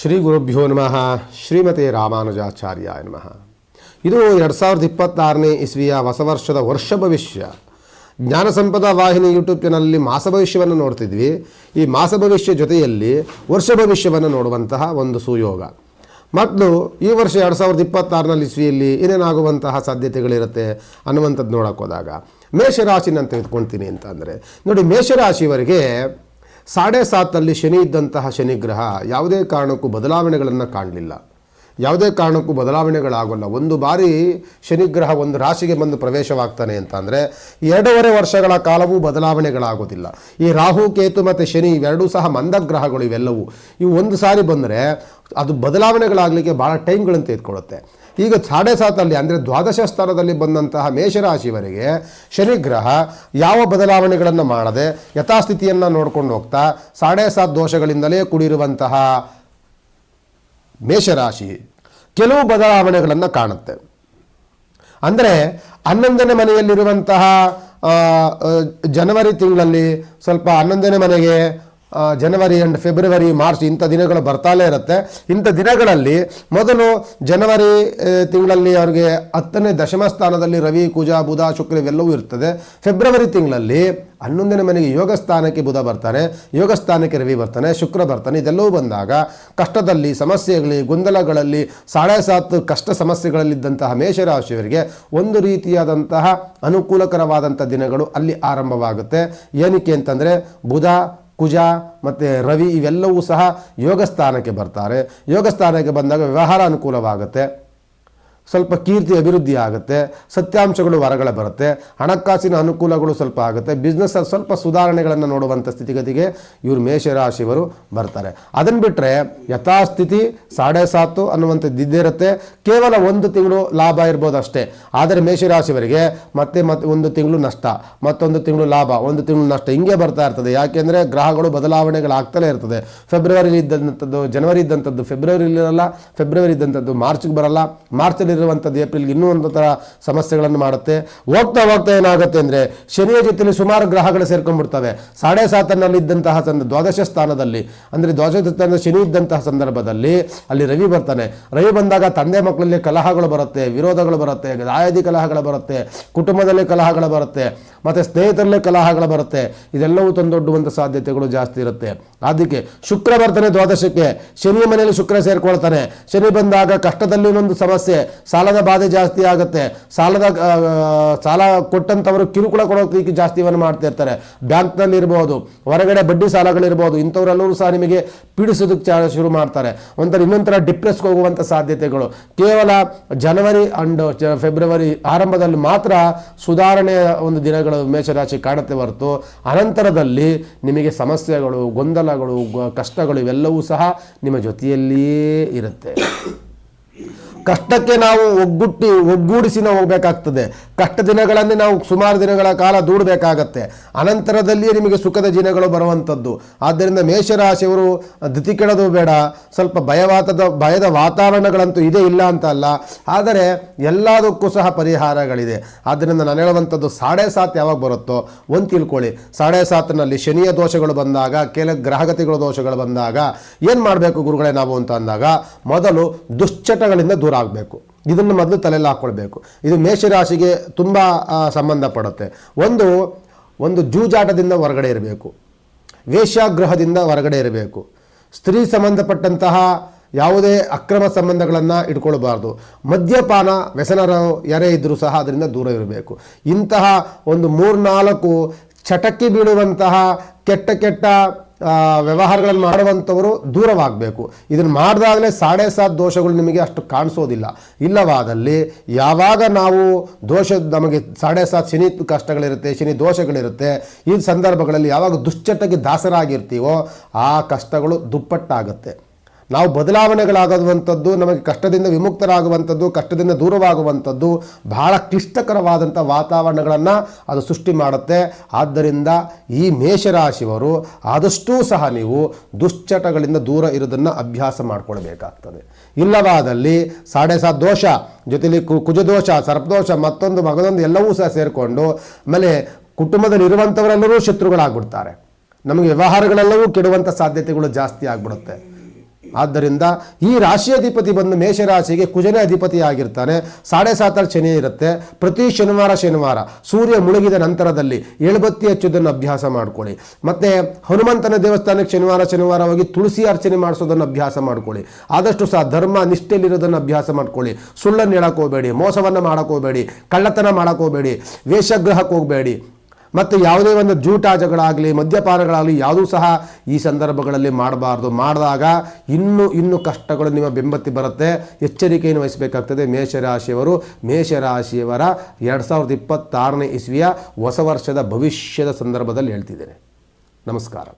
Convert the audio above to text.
ಶ್ರೀ ಗುರುಭ್ಯೋ ನಮಃ. ಶ್ರೀಮತಿ ರಾಮಾನುಜಾಚಾರ್ಯ ನಮಃ. ಇದು ಎರಡು ಸಾವಿರದ ಇಪ್ಪತ್ತಾರನೇ ಇಸ್ವಿಯ ಹೊಸ ವರ್ಷದ ವರ್ಷ ಭವಿಷ್ಯ. ಜ್ಞಾನ ಸಂಪದ ವಾಹಿನಿ ಯೂಟ್ಯೂಬ್ ಚಾನಲಲ್ಲಿ ಮಾಸ ಭವಿಷ್ಯವನ್ನು ನೋಡ್ತಿದ್ವಿ. ಈ ಮಾಸ ಭವಿಷ್ಯ ಜೊತೆಯಲ್ಲಿ ವರ್ಷ ಭವಿಷ್ಯವನ್ನು ನೋಡುವಂತಹ ಒಂದು ಸುಯೋಗ. ಮತ್ತು ಈ ವರ್ಷ ಎರಡು ಸಾವಿರದ ಇಪ್ಪತ್ತಾರನಲ್ಲಿ ಇಸ್ವಿಯಲ್ಲಿ ಏನೇನಾಗುವಂತಹ ಸಾಧ್ಯತೆಗಳಿರುತ್ತೆ ಅನ್ನುವಂಥದ್ದು ನೋಡೋಕ್ಕೋದಾಗ ಮೇಷರಾಶಿ ನಾನು ತೆಗೆದುಕೊಳ್ತೀನಿ ಅಂತ ಅಂದರೆ ನೋಡಿ ಮೇಷರಾಶಿಯವರಿಗೆ ಸಾಡೆ ಸಾತಲ್ಲಿ ಶನಿ ಇದ್ದಂತಹ ಶನಿಗ್ರಹ ಯಾವುದೇ ಕಾರಣಕ್ಕೂ ಬದಲಾವಣೆಗಳನ್ನು ಕಾಣಲಿಲ್ಲ. ಯಾವುದೇ ಕಾರಣಕ್ಕೂ ಬದಲಾವಣೆಗಳಾಗೋಲ್ಲ. ಒಂದು ಬಾರಿ ಶನಿಗ್ರಹ ಒಂದು ರಾಶಿಗೆ ಬಂದು ಪ್ರವೇಶವಾಗ್ತಾನೆ ಅಂತ ಅಂದರೆ ಎರಡೂವರೆ ವರ್ಷಗಳ ಕಾಲವೂ ಬದಲಾವಣೆಗಳಾಗೋದಿಲ್ಲ. ಈ ರಾಹು, ಕೇತು ಮತ್ತು ಶನಿ ಇವೆರಡೂ ಸಹ ಮಂದಗ್ರಹಗಳು ಇವೆಲ್ಲವೂ. ಇವು ಒಂದು ಸಾರಿ ಬಂದರೆ ಅದು ಬದಲಾವಣೆಗಳಾಗಲಿಕ್ಕೆ ಭಾಳ ಟೈಮ್ಗಳನ್ನು ತೆಗೆದುಕೊಳ್ಳುತ್ತೆ. ಈಗ ಸಾಡೆ ಸಾತಲ್ಲಿ ಅಂದರೆ ದ್ವಾದಶ ಸ್ಥಾನದಲ್ಲಿ ಬಂದಂತಹ ಮೇಷರಾಶಿವರೆಗೆ ಶನಿಗ್ರಹ ಯಾವ ಬದಲಾವಣೆಗಳನ್ನು ಮಾಡದೆ ಯಥಾಸ್ಥಿತಿಯನ್ನು ನೋಡ್ಕೊಂಡು ಹೋಗ್ತಾ, ಸಾಡೆ ಸಾತ್ ದೋಷಗಳಿಂದಲೇ ಕೂಡಿರುವಂತಹ ಮೇಷರಾಶಿ ಕೆಲವು ಬದಲಾವಣೆಗಳನ್ನು ಕಾಣುತ್ತೆ. ಅಂದರೆ ಹನ್ನೊಂದನೇ ಮನೆಯಲ್ಲಿರುವಂತಹ ಜನವರಿ ತಿಂಗಳಲ್ಲಿ ಸ್ವಲ್ಪ ಹನ್ನೊಂದನೇ ಮನೆಗೆ ಜನವರಿ ಆ್ಯಂಡ್ ಫೆಬ್ರವರಿ, ಮಾರ್ಚ್ ಇಂಥ ದಿನಗಳು ಬರ್ತಾಲೇ ಇರುತ್ತೆ. ಇಂಥ ದಿನಗಳಲ್ಲಿ ಮೊದಲು ಜನವರಿ ತಿಂಗಳಲ್ಲಿ ಅವರಿಗೆ ಹತ್ತನೇ ದಶಮ ಸ್ಥಾನದಲ್ಲಿ ರವಿ, ಕುಜ, ಬುಧ, ಶುಕ್ರ ಇವೆಲ್ಲವೂ ಇರ್ತದೆ. ಫೆಬ್ರವರಿ ತಿಂಗಳಲ್ಲಿ ಹನ್ನೊಂದನೇ ಮನೆಗೆ ಯೋಗ ಸ್ಥಾನಕ್ಕೆ ಬುಧ ಬರ್ತಾನೆ, ಯೋಗ ಸ್ಥಾನಕ್ಕೆ ರವಿ ಬರ್ತಾನೆ, ಶುಕ್ರ ಬರ್ತಾನೆ, ಇದೆಲ್ಲವೂ ಬಂದಾಗ ಕಷ್ಟದಲ್ಲಿ, ಸಮಸ್ಯೆಗಳಲ್ಲಿ, ಗೊಂದಲಗಳಲ್ಲಿ ಸಾಳೆ ಸಾತ್ ಕಷ್ಟ ಸಮಸ್ಯೆಗಳಲ್ಲಿದ್ದಂತಹ ಮೇಷರಾಶಿಯವರಿಗೆ ಒಂದು ರೀತಿಯಾದಂತಹ ಅನುಕೂಲಕರವಾದಂಥ ದಿನಗಳು ಅಲ್ಲಿ ಆರಂಭವಾಗುತ್ತೆ. ಏನಕ್ಕೆ ಅಂತಂದರೆ ಬುಧ ಕುಜ ಮತ್ತು ರವಿ ಇವೆಲ್ಲವೂ ಸಹ ಯೋಗಸ್ಥಾನಕ್ಕೆ ಬರ್ತಾರೆ. ಯೋಗಸ್ಥಾನಕ್ಕೆ ಬಂದಾಗ ವ್ಯವಹಾರ ಅನುಕೂಲವಾಗುತ್ತೆ. ಸ್ವಲ್ಪ ಕೀರ್ತಿ ಅಭಿವೃದ್ಧಿ ಆಗುತ್ತೆ, ಸತ್ಯಾಂಶಗಳು ಹೊರಗಡೆ ಬರುತ್ತೆ, ಹಣಕಾಸಿನ ಅನುಕೂಲಗಳು ಸ್ವಲ್ಪ ಆಗುತ್ತೆ ಬಿಸ್ನೆಸ್ ಸ್ವಲ್ಪ ಸುಧಾರಣೆಗಳನ್ನು ನೋಡುವಂಥ ಸ್ಥಿತಿಗತಿಗೆ ಇವರು ಮೇಷರಾಶಿಯವರು ಬರ್ತಾರೆ. ಅದನ್ನು ಬಿಟ್ಟರೆ ಯಥಾಸ್ಥಿತಿ ಸಾಡೆ ಸಾತು ಅನ್ನುವಂಥದ್ದು ಇರುತ್ತೆ. ಕೇವಲ ಒಂದು ತಿಂಗಳು ಲಾಭ ಇರ್ಬೋದು ಅಷ್ಟೇ. ಆದರೆ ಮೇಷರಾಶಿಯವರಿಗೆ ಮತ್ತೆ ಮತ್ತೆ ಒಂದು ತಿಂಗಳು ನಷ್ಟ, ಮತ್ತೊಂದು ತಿಂಗಳು ಲಾಭ, ಒಂದು ತಿಂಗಳು ನಷ್ಟ ಹಿಂಗೆ ಬರ್ತಾ ಇರ್ತದೆ. ಯಾಕೆಂದರೆ ಗ್ರಹಗಳು ಬದಲಾವಣೆಗಳಾಗ್ತಲೇ ಇರ್ತದೆ. ಫೆಬ್ರವರಿಲಿ ಇದ್ದಂಥದ್ದು ಜನವರಿ ಇದ್ದಂಥದ್ದು ಫೆಬ್ರವರಿಲಿರಲ್ಲ ಫೆಬ್ರವರಿ ಇದ್ದಂಥದ್ದು ಮಾರ್ಚ್ಗೆ ಬರಲ್ಲ ಮಾರ್ಚಲ್ಲಿ ಇರುವಂಥದ್ದು ಏಪ್ರಿಲ್ಗೆ ಇನ್ನೂ ಒಂದು ಥರ ಸಮಸ್ಯೆಗಳನ್ನು ಮಾಡುತ್ತೆ. ಹೋಗ್ತಾ ಹೋಗ್ತಾ ಏನಾಗುತ್ತೆ ಅಂದರೆ ಶನಿಯ ಜೊತೆಲಿ ಸುಮಾರು ಗ್ರಹಗಳು ಸೇರ್ಕೊಂಡ್ಬಿಡ್ತವೆ. ಸಾಡೆ ಸಾತನಲ್ಲಿ ಇದ್ದಂತಹ ಸಂದ, ದ್ವಾದಶ ಸ್ಥಾನದಲ್ಲಿ, ಅಂದರೆ ದ್ವಾದಶ ಸ್ಥಾನದ ಶನಿ ಇದ್ದಂತಹ ಸಂದರ್ಭದಲ್ಲಿ ಅಲ್ಲಿ ರವಿ ಬರ್ತಾನೆ. ರವಿ ಬಂದಾಗ ತಂದೆ ಮಕ್ಕಳಲ್ಲಿ ಕಲಹಗಳು ಬರುತ್ತೆ, ವಿರೋಧಗಳು ಬರುತ್ತೆ ದಾಯಾದಿ ಕಲಹಗಳು ಬರುತ್ತೆ, ಕುಟುಂಬದಲ್ಲಿ ಕಲಹಗಳು ಬರುತ್ತೆ, ಮತ್ತು ಸ್ನೇಹಿತರಲ್ಲೇ ಕಲಹಗಳು ಬರುತ್ತೆ. ಇದೆಲ್ಲವೂ ತಂದೊಡ್ಡುವಂಥ ಸಾಧ್ಯತೆಗಳು ಜಾಸ್ತಿ ಇರುತ್ತೆ. ಅದಕ್ಕೆ ಶುಕ್ರ ಬರ್ತಾನೆ ದ್ವಾದಶಕ್ಕೆ. ಶನಿ ಮನೆಯಲ್ಲಿ ಶುಕ್ರ ಸೇರ್ಕೊಳ್ತಾನೆ. ಶನಿ ಬಂದಾಗ ಕಷ್ಟದಲ್ಲಿ ಒಂದು ಸಮಸ್ಯೆ ಸಾಲದ ಬಾಧೆ ಜಾಸ್ತಿ ಆಗುತ್ತೆ. ಸಾಲದ ಸಾಲ ಕೊಟ್ಟಂಥವರು ಕಿರುಕುಳ ಕೊಡೋದಕ್ಕೆ ಜಾಸ್ತಿವನ್ನು ಮಾಡ್ತಾ ಇರ್ತಾರೆ. ಬ್ಯಾಂಕ್ನಲ್ಲಿ ಇರ್ಬೋದು, ಹೊರಗಡೆ ಬಡ್ಡಿ ಸಾಲಗಳಿರ್ಬೋದು ಇಂಥವರೆಲ್ಲರೂ ಸಹ ನಿಮಗೆ ಪೀಡಿಸೋದಕ್ಕೆ ಚಾ ಶುರು ಮಾಡ್ತಾರೆ. ಒಂಥರ ಇನ್ನೊಂಥರ ಡಿಪ್ರೆಸ್ಗೆ ಹೋಗುವಂಥ ಸಾಧ್ಯತೆಗಳು. ಕೇವಲ ಜನವರಿ ಅಂಡ್ ಫೆಬ್ರವರಿ ಆರಂಭದಲ್ಲಿ ಮಾತ್ರ ಸುಧಾರಣೆಯ ಒಂದು ದಿನಗಳು ಮೇಷರಾಶಿ ಕಾಣುತ್ತೆ ಹೊರತು, ಅನಂತರದಲ್ಲಿ ನಿಮಗೆ ಸಮಸ್ಯೆಗಳು, ಗೊಂದಲಗಳು ಕಷ್ಟಗಳು ಇವೆಲ್ಲವೂ ಸಹ ನಿಮ್ಮ ಜೊತೆಯಲ್ಲಿಯೇ ಇರುತ್ತೆ. ಕಷ್ಟಕ್ಕೆ ನಾವು ಒಗ್ಗುಟ್ಟಿ, ಒಗ್ಗೂಡಿಸಿ ನಾವು ಹೋಗಬೇಕಾಗ್ತದೆ. ಕಷ್ಟ ದಿನಗಳನ್ನೇ ನಾವು ಸುಮಾರು ದಿನಗಳ ಕಾಲ ದೂಡಬೇಕಾಗತ್ತೆ. ಅನಂತರದಲ್ಲಿಯೇ ನಿಮಗೆ ಸುಖದ ದಿನಗಳು ಬರುವಂಥದ್ದು. ಆದ್ದರಿಂದ ಮೇಷರಾಶಿಯವರು, ಧೃತಿ ಕೆಡೋದು ಬೇಡ. ಸ್ವಲ್ಪ ಭಯವಾತದ, ಭಯದ ವಾತಾವರಣಗಳಂತೂ ಇದೇ, ಇಲ್ಲ ಅಂತ ಅಲ್ಲ. ಆದರೆ ಎಲ್ಲದಕ್ಕೂ ಸಹ ಪರಿಹಾರಗಳಿದೆ. ಆದ್ದರಿಂದ ನಾನು ಹೇಳುವಂಥದ್ದು ಸಾಡೆ ಸಾತ್ ಯಾವಾಗ ಬರುತ್ತೋ, ಒಂದು ತಿಳ್ಕೊಳ್ಳಿ. ಸಾಡೆ ಸಾತ್ನಲ್ಲಿ ಶನಿಯ ದೋಷಗಳು ಬಂದಾಗ, ಕೆಲ ಗ್ರಹಗತಿಗಳ ದೋಷಗಳು ಬಂದಾಗ, ಏನು ಮಾಡಬೇಕು ಗುರುಗಳೇ ನಾವು ಅಂತ ಅಂದಾಗ, ಮೊದಲು ದುಶ್ಚಟಗಳಿಂದ ಆಗಬೇಕು ಇದನ್ನು ಮೊದಲು ತಲೆಯಲ್ಲಿ ಹಾಕ್ಕೊಳ್ಬೇಕು ಇದು ಮೇಷರಾಶಿಗೆ ತುಂಬ ಸಂಬಂಧಪಡುತ್ತೆ ಒಂದು ಒಂದು ಜೂಜಾಟದಿಂದ ಹೊರಗಡೆ ಇರಬೇಕು. ವೇಷಾಗ್ರಹದಿಂದ ಹೊರಗಡೆ ಇರಬೇಕು. ಸ್ತ್ರೀ ಸಂಬಂಧಪಟ್ಟಂತಹ ಯಾವುದೇ ಅಕ್ರಮ ಸಂಬಂಧಗಳನ್ನು ಇಟ್ಕೊಳ್ಬಾರ್ದು. ಮದ್ಯಪಾನ ವ್ಯಸನರು ಯಾರೇ ಇದ್ದರೂ ಸಹ ಅದರಿಂದ ದೂರ ಇರಬೇಕು. ಇಂತಹ ಒಂದು ಮೂರ್ನಾಲ್ಕು ಚಟಕ್ಕೆ ಬೀಳುವಂತಹ ಕೆಟ್ಟ ಕೆಟ್ಟ ವ್ಯವಹಾರಗಳನ್ನು ಮಾಡುವಂಥವರು ದೂರವಾಗಬೇಕು. ಇದನ್ನು ಮಾಡಿದಾಗಲೇ ಸಾಡೆ ಸಾತ್ ದೋಷಗಳು ನಿಮಗೆ ಅಷ್ಟು ಕಾಣಿಸೋದಿಲ್ಲ. ಇಲ್ಲವಾದಲ್ಲಿ ಯಾವಾಗ ನಾವು ದೋಷ ನಮಗೆ ಸಾಡೆ ಸಾತ್ ಶನಿ ಕಷ್ಟಗಳಿರುತ್ತೆ, ಶನಿ ದೋಷಗಳಿರುತ್ತೆ, ಈ ಸಂದರ್ಭಗಳಲ್ಲಿ ಯಾವಾಗ ದುಶ್ಚಟಕ್ಕೆ ದಾಸರಾಗಿರ್ತೀವೋ ಆ ಕಷ್ಟಗಳು ದುಪ್ಪಟ್ಟಾಗುತ್ತೆ. ನಾವು ಬದಲಾವಣೆಗಳಾಗುವಂಥದ್ದು ನಮಗೆ ಕಷ್ಟದಿಂದ ವಿಮುಕ್ತರಾಗುವಂಥದ್ದು, ಕಷ್ಟದಿಂದ ದೂರವಾಗುವಂಥದ್ದು ಬಹಳ ಕ್ಲಿಷ್ಟಕರವಾದಂಥ ವಾತಾವರಣಗಳನ್ನು ಅದು ಸೃಷ್ಟಿ ಮಾಡುತ್ತೆ. ಆದ್ದರಿಂದ ಈ ಮೇಷರಾಶಿಯವರು ಆದಷ್ಟೂ ಸಹ ನೀವು ದುಶ್ಚಟಗಳಿಂದ ದೂರ ಇರೋದನ್ನು ಅಭ್ಯಾಸ ಮಾಡಿಕೊಳ್ಬೇಕಾಗ್ತದೆ. ಇಲ್ಲವಾದಲ್ಲಿ ಸಾಡೆ ಸಾ ದೋಷ, ಜೊತೆಲಿ ಕುಜದೋಷ, ಸರ್ಪದೋಷ, ಮತ್ತೊಂದು ಮಗದೊಂದು ಎಲ್ಲವೂ ಸಹ ಸೇರಿಕೊಂಡು ಆಮೇಲೆ ಕುಟುಂಬದಲ್ಲಿರುವಂಥವರೆಲ್ಲರೂ ಶತ್ರುಗಳಾಗ್ಬಿಡ್ತಾರೆ. ನಮಗೆ ವ್ಯವಹಾರಗಳೆಲ್ಲವೂ ಕೆಡುವಂಥ ಸಾಧ್ಯತೆಗಳು ಜಾಸ್ತಿ ಆಗ್ಬಿಡುತ್ತೆ. ಆದ್ದರಿಂದ ಈ ರಾಶಿ ಅಧಿಪತಿ ಬಂದು ಮೇಷರಾಶಿಗೆ ಕುಜನೇ ಅಧಿಪತಿ ಆಗಿರ್ತಾನೆ ಸಾಡೆ ಸಾತಲ್ಲಿ ಶನಿ ಇರುತ್ತೆ. ಪ್ರತಿ ಶನಿವಾರ ಶನಿವಾರ ಸೂರ್ಯ ಮುಳುಗಿದ ನಂತರದಲ್ಲಿ ಏಳುಬತ್ತಿ ಹಚ್ಚೋದನ್ನು ಅಭ್ಯಾಸ ಮಾಡ್ಕೊಳ್ಳಿ. ಮತ್ತೆ ಹನುಮಂತನ ದೇವಸ್ಥಾನಕ್ಕೆ ಶನಿವಾರ ಶನಿವಾರ ಹೋಗಿ ತುಳಸಿ ಅರ್ಚನೆ ಮಾಡಿಸೋದನ್ನು ಅಭ್ಯಾಸ ಮಾಡ್ಕೊಳ್ಳಿ. ಆದಷ್ಟು ಸಹ ಧರ್ಮ ನಿಷ್ಠೆಯಲ್ಲಿರೋದನ್ನು ಅಭ್ಯಾಸ ಮಾಡ್ಕೊಳ್ಳಿ. ಸುಳ್ಳನ್ನು ಹೇಳಕ್ಕೆ ಹೋಗಬೇಡಿ, ಮೋಸವನ್ನು ಮಾಡಕ್ಕೆ ಹೋಗಬೇಡಿ, ಕಳ್ಳತನ ಮಾಡಕ್ಕೆ ವೇಷಗ್ರಹಕ್ಕೆ ಹೋಗಬೇಡಿ. ಮತ್ತು ಯಾವುದೇ ಒಂದು ಜೂಟಾಜಗಳಾಗಲಿ, ಮದ್ಯಪಾನಗಳಾಗಲಿ ಯಾವುದೂ ಸಹ ಈ ಸಂದರ್ಭಗಳಲ್ಲಿ ಮಾಡಬಾರ್ದು. ಮಾಡಿದಾಗ ಇನ್ನೂ ಇನ್ನೂ ಕಷ್ಟಗಳು ನಿಮ್ಮ ಬೆಂಬತ್ತಿ ಬರುತ್ತೆ. ಎಚ್ಚರಿಕೆಯನ್ನು ವಹಿಸಬೇಕಾಗ್ತದೆ ಮೇಷರಾಶಿಯವರು. ಮೇಷರಾಶಿಯವರ ಎರಡು ಸಾವಿರದ ಇಪ್ಪತ್ತಾರನೇ ಇಸ್ವಿಯ ಹೊಸ ವರ್ಷದ ಭವಿಷ್ಯದ ಸಂದರ್ಭದಲ್ಲಿ ಹೇಳ್ತಿದ್ದೇನೆ. ನಮಸ್ಕಾರ.